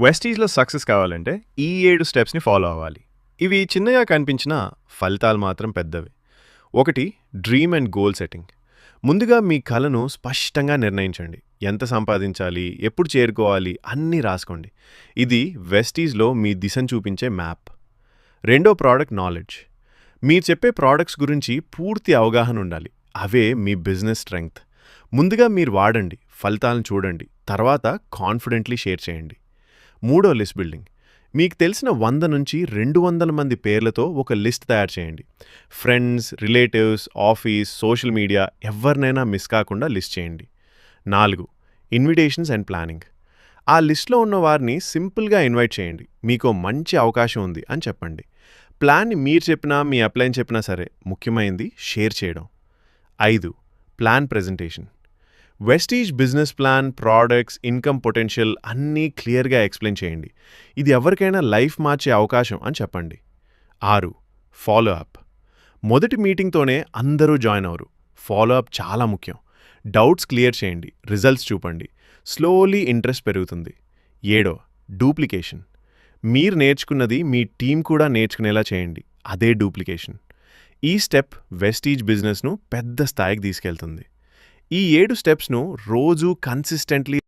వెస్టీజ్లో success కావాలంటే ఈ ఏడు స్టెప్స్ని ఫాలో అవ్వాలి. ఇవి చిన్నగా కనిపించిన ఫలితాలు మాత్రం పెద్దవి. ఒకటి డ్రీమ్ అండ్ గోల్ సెట్టింగ్ ముందుగా మీ కలను స్పష్టంగా నిర్ణయించండి. ఎంత సంపాదించాలి ఎప్పుడు చేరుకోవాలి అన్నీ రాసుకోండి. ఇది వెస్టీజ్లో మీ దిశను చూపించే మ్యాప్ రెండో ప్రోడక్ట్ నాలెడ్జ్ మీరు చెప్పే ప్రోడక్ట్స్ గురించి పూర్తి అవగాహన ఉండాలి. అవే మీ బిజినెస్ స్ట్రెంగ్త్ ముందుగా మీరు వాడండి ఫలితాలను చూడండి. తర్వాత కాన్ఫిడెంట్లీ షేర్ చేయండి. మూడో లిస్ట్ బిల్డింగ్. మీకు తెలిసిన వంద నుంచి రెండు వందల మంది పేర్లతో ఒక లిస్ట్ తయారు చేయండి. Friends relatives office social media ఎవరినైనా మిస్ కాకుండా లిస్ట్ చేయండి. నాలుగు ఇన్విటేషన్స్ అండ్ ప్లానింగ్ ఆ లిస్ట్లో ఉన్న వారిని సింపుల్గా ఇన్వైట్ చేయండి. మీకు మంచి అవకాశం ఉంది అని చెప్పండి. ప్లాన్ని మీరు చెప్పినా మీ అప్లైన్ చెప్పినా సరే ముఖ్యమైనది షేర్ చేయడం. ఐదు plan presentation Vestige business plan products income potential అన్నీ క్లియర్గా ఎక్స్ప్లెయిన్ చేయండి. ఇది ఎవరికైనా లైఫ్ మార్చే అవకాశం అని చెప్పండి. ఆరు ఫాలో అప్ మొదటి మీటింగ్తోనే అందరూ జాయిన్ అవరు. ఫాలో అప్ చాలా ముఖ్యం. డౌట్స్ క్లియర్ చేయండి. రిజల్ట్స్ చూపండి. స్లోలీ ఇంట్రెస్ట్ పెరుగుతుంది. ఏడో డూప్లికేషన్ మీరు నేర్చుకున్నది మీ టీం కూడా నేర్చుకునేలా చేయండి. అదే డూప్లికేషన్ ఈ స్టెప్ వెస్టీజ్ బిజినెస్ను పెద్ద స్థాయికి తీసుకెళ్తుంది. ఈ ఏడు స్టెప్స్ను రోజూ కన్సిస్టెంట్లీ